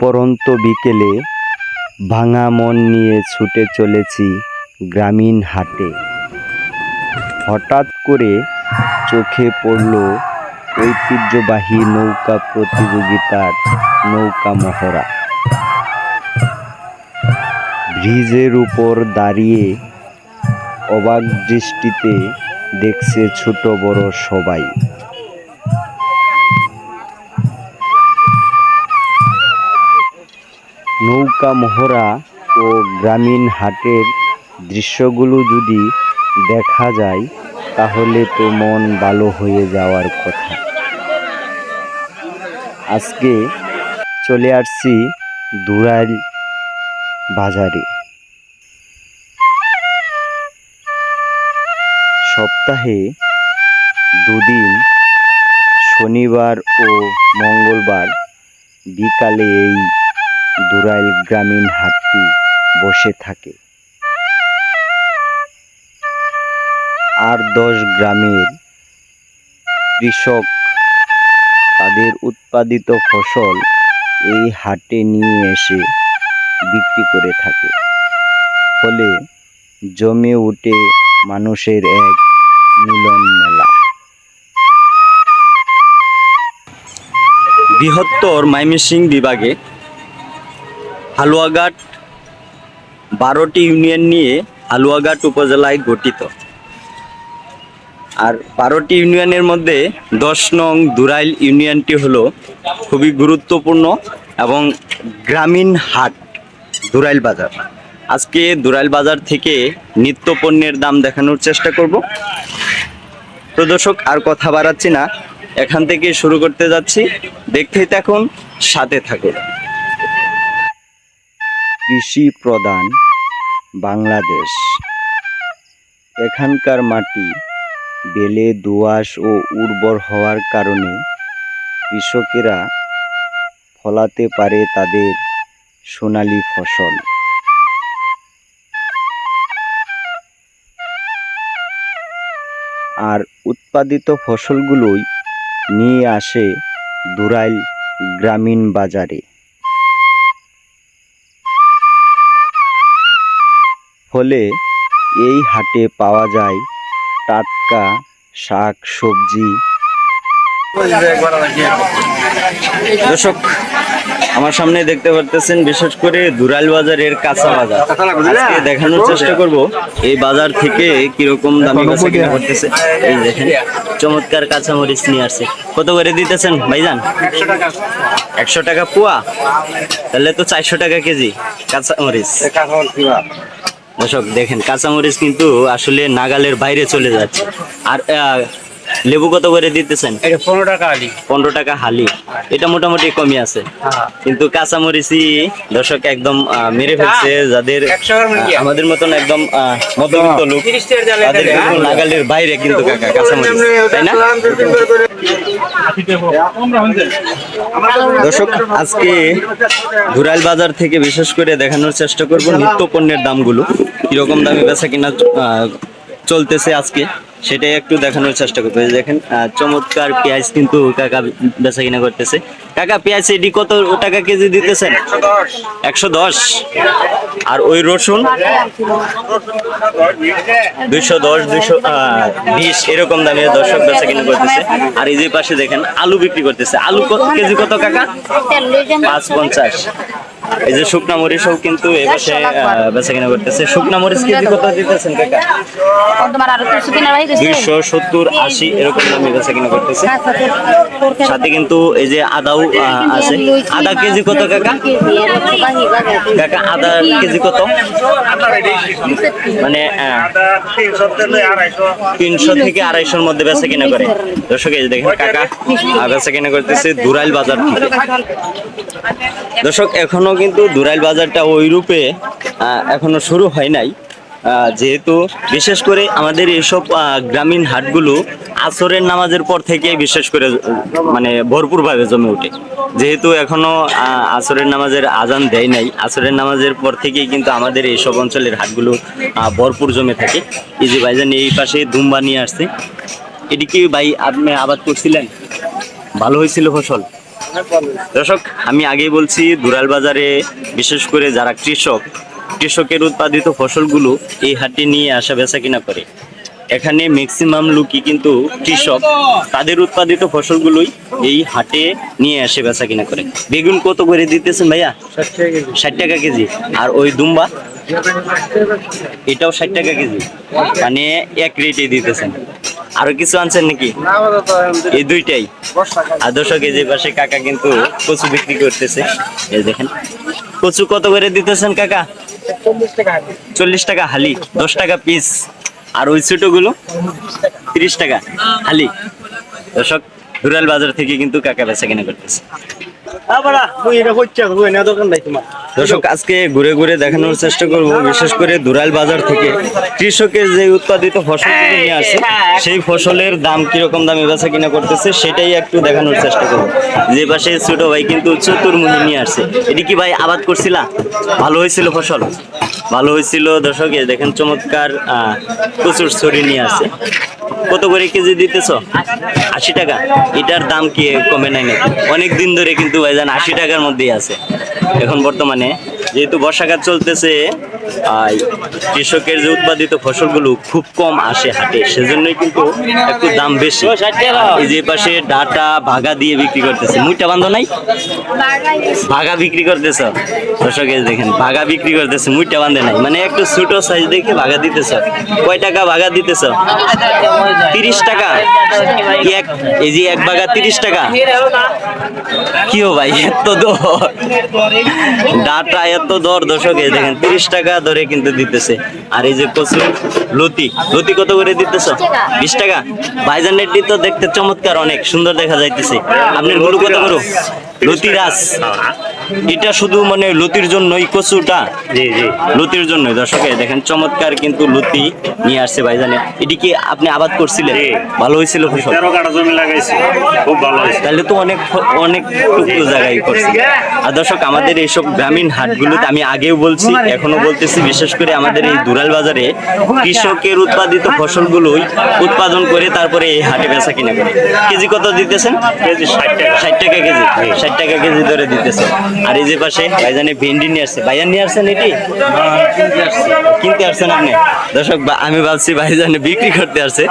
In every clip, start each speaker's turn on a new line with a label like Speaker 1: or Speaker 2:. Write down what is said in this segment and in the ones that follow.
Speaker 1: পরন্ত বিকেলে ভাঙা মন নিয়ে ছুটে চলেছি গ্রামীণ হাটে। হঠাৎ করে চোখে পড়ল ঐতিহ্যবাহী নৌকা প্রতিযোগিতার নৌকা মহড়া। ব্রিজের উপর দাঁড়িয়ে অবাক দৃষ্টিতে দেখছে ছোট বড় সবাই। নৌকা মহড়া ও গ্রামীণ হাটের দৃশ্যগুলো যদি দেখা যায়, তাহলে তো মন ভালো হয়ে যাওয়ার কথা। আজকে চলে আসছি দুরাইল বাজারে। সপ্তাহে দুদিন, শনিবার ও মঙ্গলবার বিকালে এই দুরাইল গ্রামীণ হাটটি বসে থাকে। আর দশ গ্রামের কৃষক তাদের উৎপাদিত ফসল এই হাটে নিয়ে এসে বিক্রি করে থাকে। ফলে জমে উঠে মানুষের এক মিলন মেলা। বৃহত্তর মাইমিসিং বিভাগে হালুয়াঘাট বারোটি ইউনিয়ন নিয়ে হালুয়াঘাট উপজেলায় গঠিত। আর বারোটি ইউনিয়নের মধ্যে দশ নং দুরাইল ইউনিয়নটি হলো খুবই গুরুত্বপূর্ণ এবং গ্রামীণ হাট দুরাইল বাজার। আজকে দুরাইল বাজার থেকে নিত্য পণ্যের দাম দেখানোর চেষ্টা করব। প্রদর্শক আর কথা বাড়াচ্ছি না। এখান থেকে শুরু করতে যাচ্ছি। দেখতেই থাকুন, সাথে থাকুন। কৃষি প্রধান বাংলাদেশ। এখানকার মাটি বেলে, দোআঁশ ও উর্বর হওয়ার কারণে কৃষকেরা ফলাতে পারে তাদের সোনালী ফসল। আর উৎপাদিত ফসলগুলোই নিয়ে আসে দুরাইল গ্রামীণ বাজারে। ফলে এই হাটে পাওয়া যায় টাটকা শাক সবজি। দর্শক আমার সামনে দেখতে পারতেছেন বিশেষ করে দুরাইল বাজারের কাঁচা বাজার। আজকে দেখানোর চেষ্টা করব এই বাজার থেকে কীরকম দামে বেচা কিনা করতেছে এই দেখেন চমৎকার কাঁচা মরিচ নিয়ে আসছে। কত করে দিতেছেন ভাইজান? একশো টাকা পোয়া। তাহলে তো চারশো টাকা কেজি কাঁচা মরিচ দর্শক দেখেন কাঁচামরিচ কিন্তু আসলে নাগালের বাইরে চলে যাচ্ছে। আর লেবু কত করে দিতেছেন?
Speaker 2: এটা পনেরো টাকা আলি
Speaker 1: পনেরো টাকা হালি। এটা মোটামুটি কমই আছে। কিন্তু কাঁচামরিচই দর্শক একদম মেরে ফেলছে যাদের। আমাদের মতন একদম মধ্যবিত্ত লোক
Speaker 2: টাকার জালে
Speaker 1: তাদের নাগালের বাইরে কিন্তু কাকা কাঁচামরিচ তাই না? দর্শক আজকে ঘুরাইল বাজার থেকে বিশেষ করে দেখানোর চেষ্টা করব নিত্য পণ্যের দামগুলো। কীরকম দামে বেচা কিনা আহ, চলতেছে আজকে। সেটাই একটু দেখানোর চেষ্টা করব। দেখেন চমৎকার পেঁয়াজ কিন্তু কাকা বেচা কিনা করতেছে। কাকা, পেঁয়াজ এটি কত টাকা কেজি দিতেছেন? একশো দশ। আর ওই রসুন? দুইশো দশ, দুইশো বিশ, এরকম দামে দর্শক বেচা কিনা করতেছে। আর এই যে পাশে দেখেন, আলু বিক্রি করতেছে। আলু কত কেজি কত কাকা? পাঁচ পঞ্চাশ। এই যে শুকনা মরিচও কিন্তু এ পাশে বেচা কিনা করতেছে। শুকনা মরিচ কেজি কত দিতেছেন কাকা?
Speaker 3: তোমার আরও কিছু কিনা ভাই
Speaker 1: দুইশো সত্তর আশি এরকম দামে বেচা কিনা করতেছে সাথে কিন্তু এই যে আদাও আছে। আদা কেজি কত কাকা? কাকা আদা কেজি কত? মানে তিনশো থেকে আড়াইশোর মধ্যে বেচা কিনা করে। দর্শক এই দেখেন কাকা বেচা কিনা করতেছে দুরাইল বাজার দর্শক এখনও কিন্তু দুরাইল বাজারটা ওই রূপে এখনও শুরু হয় নাই। যেহেতু বিশেষ করে আমাদের এইসব গ্রামীণ হাটগুলো আসরের নামাজের পর থেকে বিশেষ করে মানে ভরপুরভাবে জমে ওঠে। যেহেতু এখনও আহ, আসরের নামাজের আজান দেয় নাই আসরের নামাজের পর থেকেই কিন্তু আমাদের এইসব অঞ্চলের হাটগুলো ভরপুর জমে থাকে। এই যে ভাইজান এই পাশে দুম্বা নিয়ে আসছে। এটি কি ভাই আপনি আবাদ করছিলেন? ভালো হয়েছিল ফসল? দর্শক, আমি আগেই বলছি, দুরাল বাজারে বিশেষ করে যারা কৃষক, কৃষকের উৎপাদিত ফসলগুলো এই হাটে নিয়ে আসা বেচা কিনা করে। এখানে ম্যাক্সিমাম লোকই কিন্তু কৃষক। তাদের উৎপাদিত ফসলগুলোই এই হাটে নিয়ে আসে বেচা কিনা করে। বেগুন কত করে দিতেছেন ভাইয়া? ষাট টাকা কেজি। আর ওই দুম্বা? এটাও ষাট টাকা কেজি। মানে এক রেটে দিতেছেন। আরও কিছু আনছেন নাকি? এই দুইটাই। আর এই যে পাশে কাকা কিন্তু কচু বিক্রি করতেছে। এই দেখেন। কচু কত করে দিতেছেন কাকা? চল্লিশ টাকা হালি। দশ টাকা পিস আর ওই ছোটগুলো তিরিশ টাকা খালি দর্শক রুরাল বাজার থেকে কিন্তু কাকা বেচা কিনা করতেছে। দর্শক আজকে ঘুরে ঘুরে দেখানোর চেষ্টা করব বিশেষ করে দুরাল বাজার থেকে। কৃষকের যে উৎপাদিত ফসলগুলো নিয়ে আসে সেই ফসলের দাম কীরকম দামে বেচা কিনা করতেছে সেটাই একটু দেখানোর চেষ্টা করব। যে পাশে ছোট ভাই কিন্তু চতুর্মুখী নিয়ে আসছে। এটি কি ভাই আবাদ করছিলা? ভালো হয়েছিল ফসল? ভালো হয়েছিল দর্শক দেখেন চমৎকার আহ, প্রচুর ছড়ি নিয়ে আসছে। কত করে কেজি দিতেছ? আশি টাকা। এটার দাম কি কমে নাই নাকি? অনেক দিন ধরে কিন্তু ভাইজান আশি টাকার মধ্যেই আছে। এখন বর্তমানে যেহেতু বর্ষাকাল চলতেছে কৃষকের যে উৎপাদিত ফসলগুলো খুব কম আসে হাটে সেজন্যই কিন্তু একটু দাম বেশি। এই যে পাশে ডাটা ভাগা দিয়ে বিক্রি করতেছে। মুইটা বান্ধ নাই? ভাগা বিক্রি করতেছ? দর্শক এই দেখেন ভাগা বিক্রি করতেছে মুইটা বান্ধে নাই। মানে একটু ছোট সাইজ দেখে ভাগা দিতেছ। কয় টাকা ভাগা দিতেছ? তিরিশ টাকা? এক এই যে এক ভাগা তিরিশ টাকা? কি ভাই এত দর। ডাটা এত দর দশকে এই দেখেন তিরিশ টাকা ধরে কিন্তু দিতেছে। আর এই যে কচুর লতি লতি কত করে দিতেছ? বিশ টাকা। ভাইজানের তো দেখতে চমৎকার অনেক সুন্দর দেখা যাইতেছে। আপনি গুলো কত করো লতি রাস এটা শুধু মানে লতির জন্যই কচুটা?
Speaker 2: জি জি।
Speaker 1: লতির জন্যই। দর্শকে দেখেন চমৎকার কিন্তু লতি নিয়ে আসছে ভাইজানে। এটি কি আপনি আবাদ করছিলেন? ভালো হয়েছিল ফসল?
Speaker 2: তেরো কাটা জমি লাগাইছি। খুব ভালো হয়েছে।
Speaker 1: তাহলে তো অনেক অনেক টুকরো জায়গায় করছি। আর দর্শক আমাদের এইসব গ্রামীণ হাটগুলোতে আমি আগেও বলছি এখনও বলতেছি বিশেষ করে আমাদের এই দুরাল বাজারে কৃষকের উৎপাদিত ফসলগুলোই উৎপাদন করে তারপরে এই হাটে বেচা কিনা করে। কেজি কত দিতেছেন?
Speaker 2: কেজি ষাট টাকা।
Speaker 1: ষাট টাকা কেজি। ষাট টাকা কেজি ধরে দিতেছে। আর এই যে পাশে ভাইজানে ভেন্ডি নিয়ে আসছে। ভাইজান নিয়ে আসছেন এটি? কিনতে আসছেন আপনি? দর্শক আমি ভাবছি ভাইজানে বিক্রি করতে আসছে।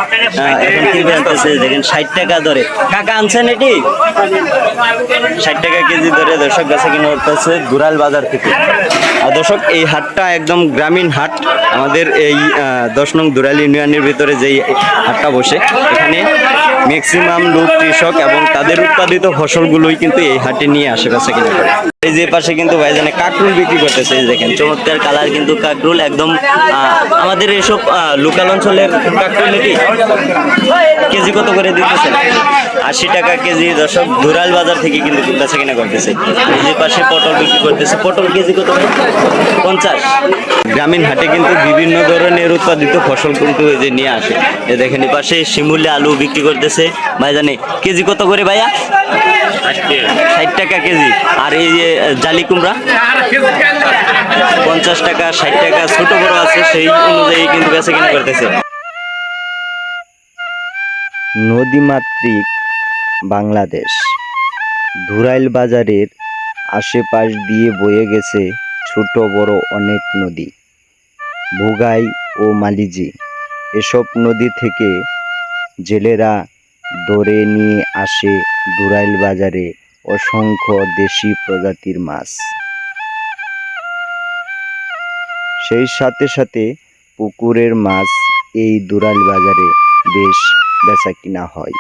Speaker 1: এখন কিনতে আসতেছে, দেখেন ষাট টাকা ধরে। কাকা, আনছেন এটি? ষাট টাকা কেজি ধরে দর্শক গাছে কিনে করতেছে দুরাল বাজার থেকে। আর দর্শক, এই হাটটা একদম গ্রামীণ হাট। আমাদের এই দশ নং দুরাল ইউনিয়নের ভিতরে যেই হাটটা বসে, এখানে ম্যাক্সিমাম লোক, কৃষক এবং তাদের উৎপাদিত ফসলগুলোই কিন্তু এই হাটে নিয়ে আসে বেচা কিনা করে। এই যে পাশে কিন্তু ভাইজানে কাকরুল বিক্রি করতেছে, এই দেখেন, চমৎকার কালার কিন্তু কাকরুল একদম আমাদের এসব লোকাল অঞ্চলের কাকরুল এটি কেজি কত করে দিতেছে? আশি টাকা কেজি, দর্শক, দুরাল বাজার থেকে কিন্তু বেচা কিনা করতেছে। এই যে পাশে পটল বিক্রি করতেছে, পটল কেজি কত? পঞ্চাশ। গ্রামীণ হাটে কিন্তু বিভিন্ন ধরনের উৎপাদিত ফসল কিন্তু এই যে নিয়ে আসে। এই দেখেন এই পাশে শিমুলে আলু বিক্রি করতেছে। ভাইজানে, কেজি কত করে ভাইয়া? ষাট টাকা কেজি। আর এই যে জালি কুমড়া, পঞ্চাশ টাকা, ষাট টাকা, ছোট বড় আছে, সেই অনুযায়ী কিন্তু বেচা কিনা করতেছে।
Speaker 4: নদীমাতৃক বাংলাদেশ। ধুরাইল বাজারের আশেপাশ দিয়ে বয়ে গেছে ছোট বড় অনেক নদী। ভুগাই ও মালিজি, এসব নদী থেকে জেলেরা ধরে নিয়ে আসে ধুরাইল বাজারে অসংখ্য দেশি প্রজাতির মাছ। সেই সাথে সাথে পুকুরের মাছ এই দুরাল বাজারে বেশ বেচা কিনা হয়।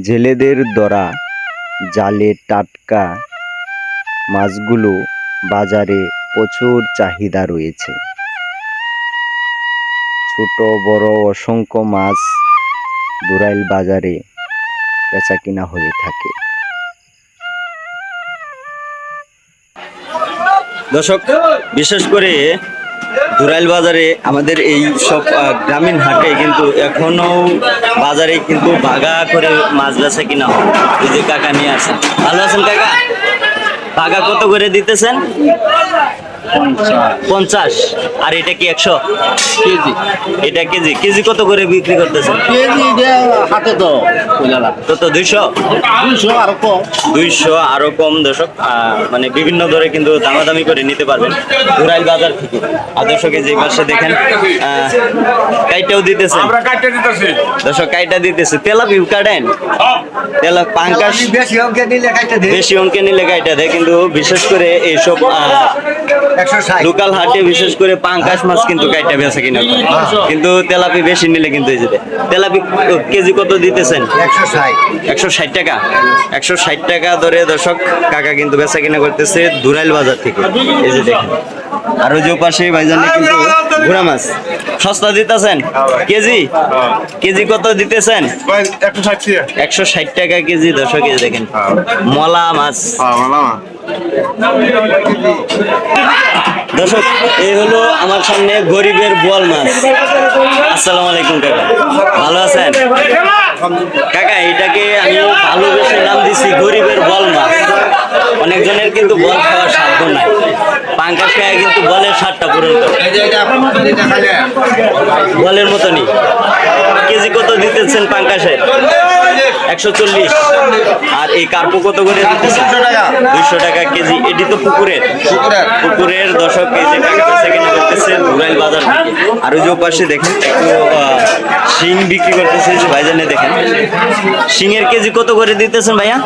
Speaker 4: জেলেদের দ্বারা জালে টাটকা মাছগুলো বাজারে প্রচুর চাহিদা রয়েছে। ছোট, বড়, অসংখ্য মাছ দুরাইল বাজারে বেচা কিনা হয়ে থাকে।
Speaker 1: দর্শক, বিশেষ করে দুরাইল বাজারে আমাদের এই সব গ্রামীণ হাটে কিন্তু এখনও বাজারে কিন্তু বাগা করে মাছ বেচা কিনা হয়। এই যে কাকা নিয়ে আসেন। ভালো আছেন কাকা? বাগা কত করে দিতেছেন? পঞ্চাশ। আর এটা কি একশো?
Speaker 5: কেজি।
Speaker 1: এটা কেজি। কেজি কত করে বিক্রি করতেছেন?
Speaker 5: কেজি হাতে তো
Speaker 1: কত দুইশো?
Speaker 5: দুইশো আর কম।
Speaker 1: দুইশো আরও কম দর্শক। আহ, মানে বিভিন্ন দরে কিন্তু দামাদামি করে নিতে পারবেন ঘুরাইল বাজার থেকে। আর দর্শকে যে পাশে দেখেন আহ, কাইটাও দিতেছে।
Speaker 2: আমরা কাটতে দিতেছি।
Speaker 1: দর্শক কাইটা দিতেছে। তেলাপিউ কাটেন তেলা পাঙ্কাশ?
Speaker 5: বেশি অঙ্কে নিলে কাটতে দে।
Speaker 1: বেশি অঙ্কে নিলে কাইটা দেয় কিন্তু বিশেষ করে এইসব লোকাল হাটে বিশেষ করে পাঙ্কাশ মাছ কিন্তু কাইটা বেচা কিনা কিন্তু তেলাপি বেশি নিলে কিন্তু এই যে তেলাপি কেজি কত দিতেছেন?
Speaker 5: একশো ষাট।
Speaker 1: টাকা? একশো ষাট টাকা ধরে দর্শক কাকা কিন্তু বেচা কিনা করতেছে দুরাইল বাজার থেকে। এই যে দেখেন। আর ওই যে পাশে ভাইজানে কিন্তু ঘোড়া মাছ। সস্তা দিতেছেন? কেজি? কেজি কত দিতেছেন? একশো ষাট টাকা কেজি দর্শক এই যে দেখেন। মলা মাছ। দর্শক, এই হলো আমার সামনে গরিবের বোয়াল মাছ। আসসালামু আলাইকুম, কাকা। ভালো আছেন? কাকা, এটাকে আমি ভালোবেসে নাম দিছি গরিবের বল মাছ। অনেকজনের কিন্তু বল খাওয়ার সাধ্য নাই। পাঙ্কাশ খায় কিন্তু বলের স্বাদটা করে। বলের মতনই। কেজি কত দিতেছেন পাঙ্কাশের একশো চল্লিশ। আর এই কার্পু কত করে দিতেছেন? দুইশো টাকা কেজি। এটি তো পুকুরের। পুকুরের দশক কেজি রুরাইল বাজার আর ওই যে পাশে দেখেন, একটু শিং বিক্রি করতেছে যে ভাইজানে দেখেন। কেজি কত করে দিতেছেন ভাইয়া?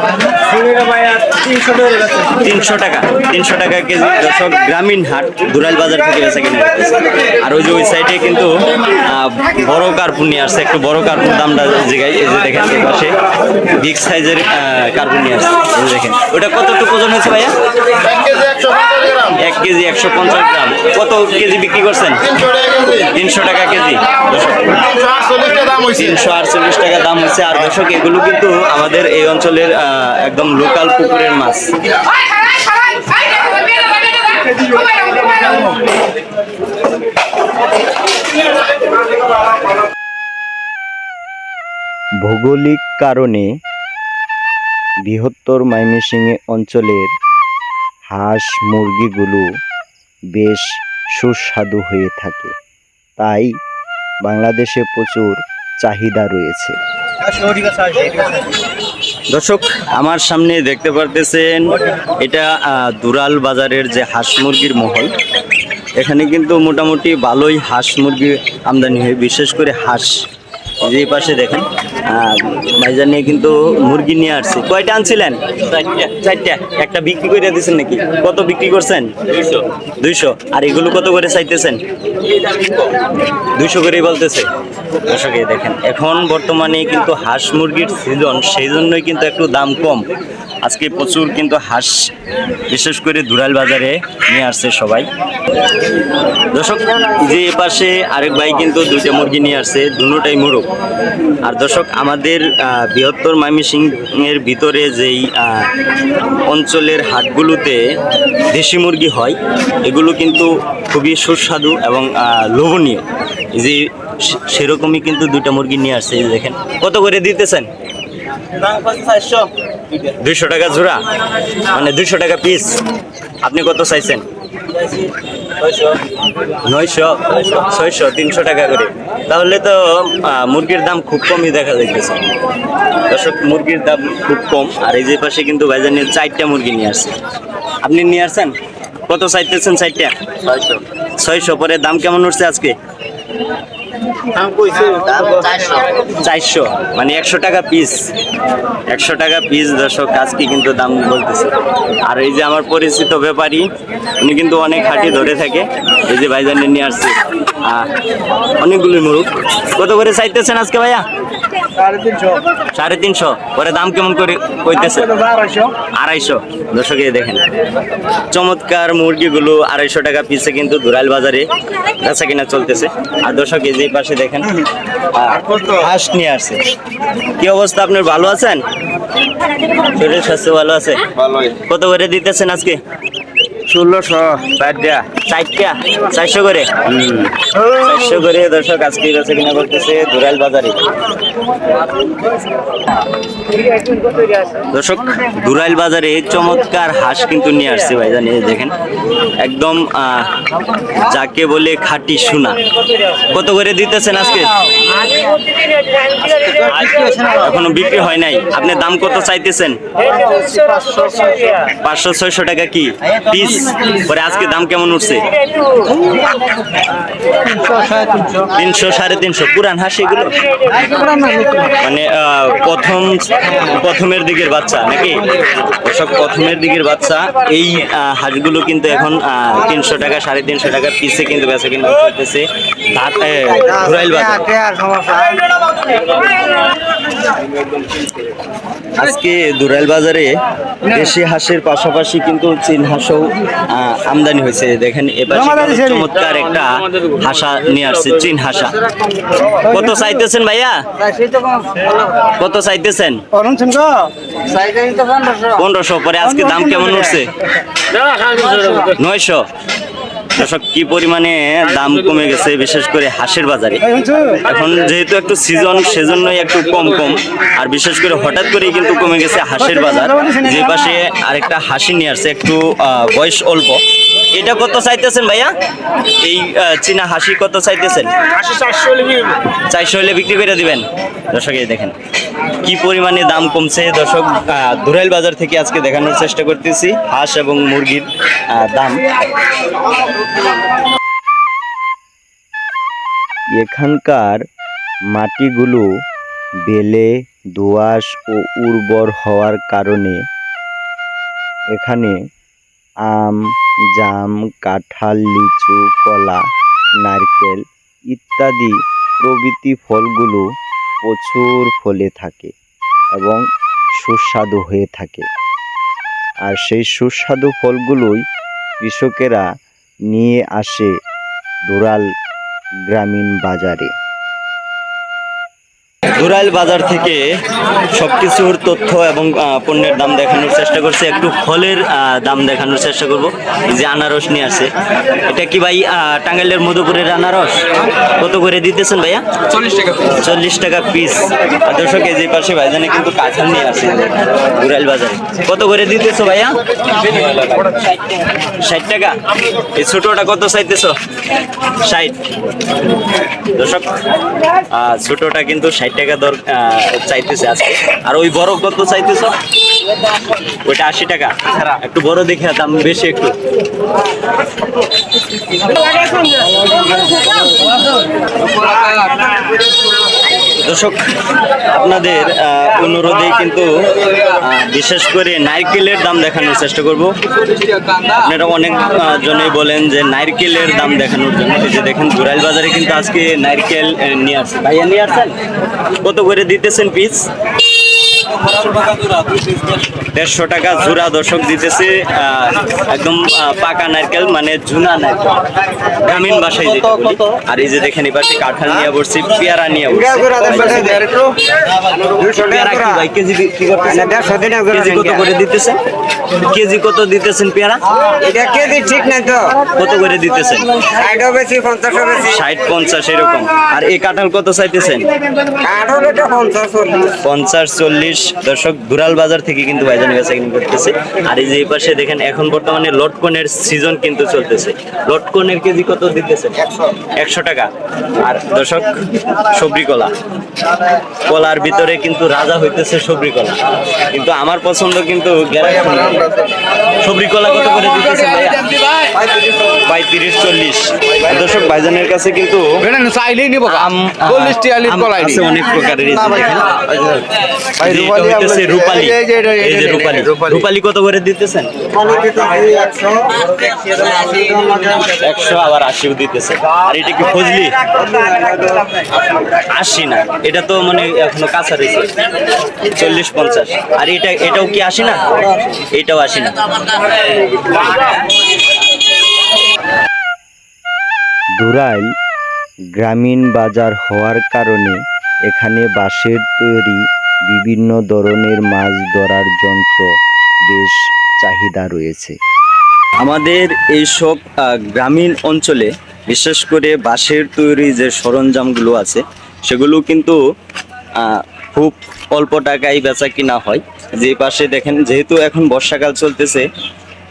Speaker 1: তিনশো টাকা। তিনশো টাকা কেজি দর্শক গ্রামীণ হাট দুরাইল বাজার থেকে বেচা কিনে আর ওই যে ওই সাইডে কিন্তু বড় কার্পুন নিয়ে আসছে, একটু বড় কার্পুন দামটা জায়গায় এই যে দেখেন এই পাশে। বিগ সাইজের কার্পুন নিয়ে আসছে। এই যে দেখেন। ওটা কতটুকু ওজন হয়েছে ভাইয়া? এক কেজি একশো পঞ্চাশ গ্রাম। কত কেজি বিক্রি করছেন? তিনশো টাকা কেজি। তিনশো আটচল্লিশ টাকা দাম হচ্ছে আর দর্শক, এগুলো কিন্তু আমাদের এই অঞ্চলের একদম লোকাল পুকুরের মাছ।
Speaker 4: ভৌগোলিক কারণে বৃহত্তর ময়মনসিংহ অঞ্চলের হাঁস মুরগিগুলো বেশ সুস্বাদু হয়ে থাকে। তাই বাংলাদেশে প্রচুর চাহিদা রয়েছে।
Speaker 1: দর্শক, আমার সামনে দেখতে পারতেছেন এটা দুরাল বাজারের যে হাঁস মুরগির মহল। এখানে কিন্তু মোটামুটি ভালোই হাঁস মুরগি আমদানি হয়, বিশেষ করে হাঁস। যে পাশে দেখেন ভাইজান নিয়ে কিন্তু মুরগি নিয়ে আসছে। কয়টা আনছিলেন? চারটা। একটা বিক্রি করে দিয়েছেন নাকি? কত বিক্রি করছেন? দুইশো। আর এগুলো কত করে চাইতেছেন? দুইশো করেই বলতেছে। দর্শক দেখেন এখন বর্তমানে কিন্তু হাঁস মুরগির সিজন সেই জন্যই কিন্তু একটু দাম কম। আজকে প্রচুর কিন্তু হাঁস বিশেষ করে দুরাল বাজারে নিয়ে আসছে সবাই। দর্শক যে এ পাশে আরেক ভাই কিন্তু দুইটা মুরগি নিয়ে আসছে দুটোটাই মুরগ। আর দর্শক আমাদের বৃহত্তর ময়মনসিং এর ভিতরে যেই অঞ্চলের হাটগুলোতে দেশি মুরগি হয়, এগুলো কিন্তু খুবই সুস্বাদু এবং লোভনীয়। যে সেরকমই কিন্তু দুইটা মুরগি নিয়ে আসছে দেখেন। কত করে দিতেছেন? দুইশো টাকা জোড়া? মানে দুইশো টাকা পিস আপনি কত চাইছেন? নয়শো ছয়শো তিনশো টাকা করে। তাহলে তো মুরগির দাম খুব কমই দেখা যাইতেছে। দর্শক মুরগির দাম খুব কম আর এই যে পাশে কিন্তু ভাইজানের চারটা মুরগি নিয়ে আসছে। আপনি নিয়ে আসছেন? কত চাইতেছেন চারটা? ছয়শো। ছয়শো পরে দাম কেমন উঠছে আজকে? চারশো। মানে একশো টাকা পিস একশো টাকা পিস দর্শক আজকে কিন্তু দাম বলতেছে। আর এই যে আমার পরিচিত ব্যাপারী উনি কিন্তু অনেক হাঁটি ধরে থাকে। এই যে ভাইজানে নিয়ে আসছে। অনেকগুলি অনেকগুলো মুরুখ। কত করে চাইতেছেন আজকে ভাইয়া? সাড়ে তিনশো। পরে দাম কেমন করে কইতেছে? আড়াইশো। দর্শক দেখেন। চমৎকার মুরগিগুলো আড়াইশো টাকা পিসে কিন্তু দুরাইল বাজারে বেচা কিনা চলতেছে। আর দর্শক এই যে পাশে দেখেন হাঁস নিয়ে আসছে। কি অবস্থা আপনার? ভালো আছেন? শরীর স্বাস্থ্য ভালো আছে? কত করে দিতেছেন আজকে?
Speaker 5: ষোলোশো, বাদ
Speaker 1: চারটা, চারশো করে। চারশো করে দর্শক আজকে বেচা কিনা করতেছে দুরাইল বাজারে। দর্শক দুরাইল বাজারে চমৎকার হাঁস কিন্তু নিয়ে আসছে ভাই জানি দেখেন। একদম যাকে বলে খাঁটি সোনা। কত করে দিতেছেন আজকে? এখনও বিক্রি হয় নাই। আপনি দাম কত চাইতেছেন? পাঁচশো, ছয়শো টাকা কি? পিস? পরে আজকে দাম কেমন উঠছে? তিনশো সাড়ে তিনশো, পুরান হাঁস এগুলো? মানে প্রথম, প্রথমের দিকের বাচ্চা নাকি? সব প্রথমের দিকের বাচ্চা, এই হাঁসগুলো কিন্তু এখন তিনশো টাকা, সাড়ে তিনশো টাকা পিসে কিন্তু বেচা কিনা করতেছে আজকে দুরাইল বাজারে দেশি হাঁসের পাশাপাশি কিন্তু চীন হাঁসও আমদানি হয়েছে। দেখেন এবার চমৎকার একটা হাসা নিয়ে আসছে চীন হাসা। কত চাইতেছেন ভাইয়া? কত চাইতেছেন? পনেরোশো পরে আজকে দাম কেমন উঠছে? নয়শো। দর্শক, কি পরিমাণে দাম কমে গেছে, বিশেষ করে হাঁসের বাজারে? এখন যেহেতু একটু সিজন সেজন্যই একটু কম কম। আর বিশেষ করে হঠাৎ করেই কিন্তু কমে গেছে হাঁসের বাজার। যে পাশে আরেকটা হাসি নিয়ে আসছে, একটু বয়স অল্প। এটা কত চাইতেছেন ভাইয়া? এই চীনা হাসি কত চাইতেছেন? চারশো হলে বিক্রি করে দিবেন? দর্শক এই দেখেন কি পরিমাণে দাম কমছে। দর্শক দুরাইল বাজার থেকে আজকে দেখানোর চেষ্টা করতেছি হাঁস এবং মুরগির দাম।
Speaker 4: এখানকার মাটিগুলো বেলে দোআঁশ ও উর্বর হওয়ার কারণে এখানে আম জাম, কাঁঠাল, লিচু, কলা, নারকেল ইত্যাদি প্রভৃতি ফলগুলো প্রচুর ফলে থাকে এবং সুস্বাদু হয়ে থাকে। আর সেই সুস্বাদু ফলগুলোই কৃষকেরা নিয়ে আসে দুরাল গ্রামীণ বাজারে।
Speaker 1: দুরাইল বাজার থেকে সব কিছুর তথ্য এবং পণ্যের দাম দেখানোর চেষ্টা করছে। একটু ফলের দাম দেখানোর চেষ্টা করব। এই যে আনারস নিয়ে আসে। এটা কি ভাই টাঙ্গাইলের মধুপুরের আনারস? কত করে দিতেছেন ভাইয়া?
Speaker 2: চল্লিশ টাকা
Speaker 1: চল্লিশ টাকা পিস দর্শক এই যে পাশে ভাইজানে কিন্তু কাঁঠাল নিয়ে আসে দুরাইল বাজারে। কত করে দিতেছো ভাইয়া? ষাট টাকা। এই ছোটোটা কত চাইতেছো? ষাট। দর্শক ছোটোটা কিন্তু ষাট টাকা দর আহ, চাইতেছে আজকে। আর ওই বড় কত চাইতেছ? ওইটা আশি টাকা। একটু বড় দেখে দাম বেশি একটু। দর্শক, আপনাদের অনুরোধে কিন্তু বিশেষ করে নারকেলের দাম দেখানোর চেষ্টা করব। আপনারা অনেক জনেই বলেন যে নারকেলের দাম দেখানোর জন্য। এই যে দেখেন জুরাইল বাজারে কিন্তু আজকে নারকেল নিয়ে আসছে। ভাইয়া নিয়ে আসছেন? কত করে দিতেছেন পিস দেড়শো টাকা জোড়া দর্শক দিতেছে একদম পাকা নারকেল মানে জুনা নারকেল। গ্রামীণ ভাষায় যেটা আর এই যে দেখেন এবার কাঁঠাল নিয়ে বসছি পেয়ারা নিয়ে ভাই কেজি কত করে দিতেছেন? কেজি কত দিতেছেন পেয়ারা?
Speaker 6: এটা কেজি ঠিক নাই তো।
Speaker 1: কত করে দিতেছেন?
Speaker 6: ষাটও বেশি পঞ্চাশও বেশি।
Speaker 1: ষাট পঞ্চাশ এরকম। আর এই কাঁঠাল কত চাইতেছেন?
Speaker 6: কাঠও এটা পঞ্চাশ চল্লিশ।
Speaker 1: পঞ্চাশ চল্লিশ দর্শক দুরাল বাজার থেকে কিন্তু ভাইজান বেচা কিনে করতেছে। আর এই যে এই পাশে দেখেন এখন বর্তমানে লটকনের সিজন কিন্তু চলতেছে। লটকনের কেজি কত দিতেছে একশো। টাকা। আর দর্শক সবরি কলা। কলার ভিতরে কিন্তু রাজা হইতেছে সবরি কলা। কিন্তু আমার পছন্দ কিন্তু সবরি কলা। কত করে দিতেছে পঁয়ত্রিশ চল্লিশ। দর্শক ভাইজানের কাছে কিন্তু অনেক প্রকারের এটা হইতেছে রূপালি। এই যে রূপালি। রূপালি। কত করে দিতেছেন? একশো আবার আশিও দিতেছে। আর এটা কি ফজলি? আশি না। এটা তো মানে এখনও কাঁচা রয়েছে চল্লিশ পঞ্চাশ। আর এটা এটাও কি আশি না? এটাও আশি না।
Speaker 4: দুরাইল গ্রামীণ বাজার হওয়ার কারণে এখানে বাঁশের তৈরি বিভিন্ন ধরনের মাছ ধরার যন্ত্র বেশ চাহিদা রয়েছে।
Speaker 1: আমাদের এইসব আহ, গ্রামীণ অঞ্চলে বিশেষ করে বাঁশের তৈরি যে সরঞ্জামগুলো আছে সেগুলো কিন্তু খুব অল্প টাকায় বেচা কিনা হয়। যে পাশে দেখেন যেহেতু এখন বর্ষাকাল চলতেছে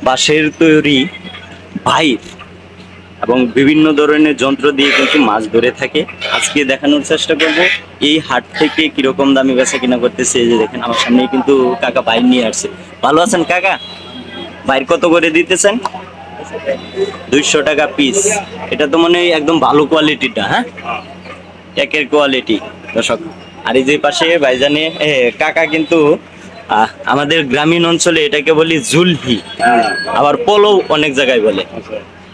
Speaker 1: বাঁশের তৈরি বাইর এবং বিভিন্ন ধরনের যন্ত্র দিয়ে কিন্তু মাছ ধরে থাকে। আজকে দেখানোর চেষ্টা করব এই হাট থেকে কীরকম দামি বেচা কিনা করতেছে যে দেখেন আমার সামনে কিন্তু কাকা বাইর নিয়ে আসছে। ভালো আছেন কাকা? বাইর কত করে দিতেছেন? দুইশো টাকা পিস এটা তো মনে হয় একদম ভালো কোয়ালিটিটা হ্যাঁ? একের কোয়ালিটি দর্শক আর এই যে পাশে ভাইজানে কাকা কিন্তু আমাদের গ্রামীণ অঞ্চলে এটাকে বলি জুলহি আবার পোলো অনেক জায়গায় বলে।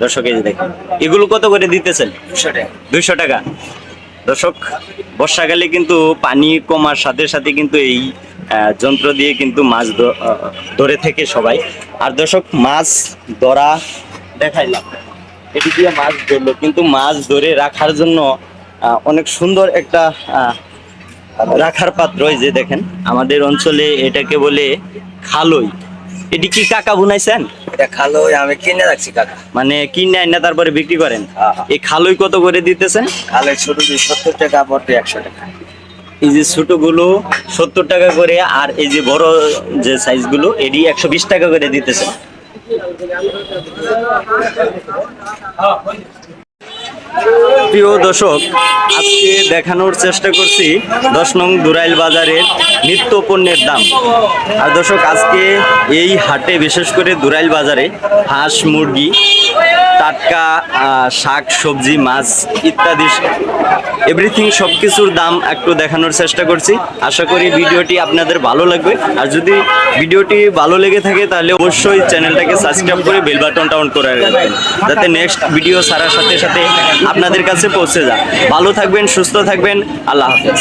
Speaker 1: দর্শক এই যে দেখেন এগুলো কত করে দিতেছেন? দুইশো টাকা। দর্শক বর্ষাকালে কিন্তু পানি কমার সাথে সাথে কিন্তু এই যন্ত্র দিয়ে কিন্তু মাছ ধরে থেকে সবাই। আর দর্শক মাছ ধরা দেখাইলাম। এটি দিয়ে মাছ ধরলো কিন্তু মাছ ধরে রাখার জন্য অনেক সুন্দর একটা রাখার পাত্র যে দেখেন। আমাদের অঞ্চলে এটাকে বলে খালই। এটি কি কাকা বুনাইছেন?
Speaker 7: এটা খালো আমি কিনে রাখছি কাকা।
Speaker 1: মানে কিনে আইনা তারপরে বিক্রি করেন?
Speaker 7: হ্যাঁ।
Speaker 1: এই খালই কত করে দিতেছেন?
Speaker 7: খালে ছোট দিয়ে সত্তর টাকা বড় একশো টাকা।
Speaker 1: এই যে ছোটগুলো সত্তর টাকা করে আর এই যে বড় যে সাইজগুলো এটি একশো বিশ টাকা করে দিতেছে প্রিয় দর্শক, আজকে দেখানোর চেষ্টা করছি দশ নং দুরাইল বাজারের নিত্য পণ্যের দাম। আর দর্শক, আজকে এই হাটে বিশেষ করে দুরাইল বাজারে হাঁস, মুরগি, টাটকা শাক, সবজি, মাছ ইত্যাদি এভরিথিং সব কিছুর দাম একটু দেখানোর চেষ্টা করছি। আশা করি ভিডিওটি আপনাদের ভালো লাগবে। আর যদি ভিডিওটি ভালো লেগে থাকে, তাহলে অবশ্যই চ্যানেলটাকে সাবস্ক্রাইব করে বেল বাটনটা অন করে রাখবেন। যাতে নেক্সট ভিডিও ছাড়ার সাথে সাথে আপনাদের কাছে পৌঁছে যা ভালো থাকবেন সুস্থ থাকবেন। আল্লাহ হাফেজ।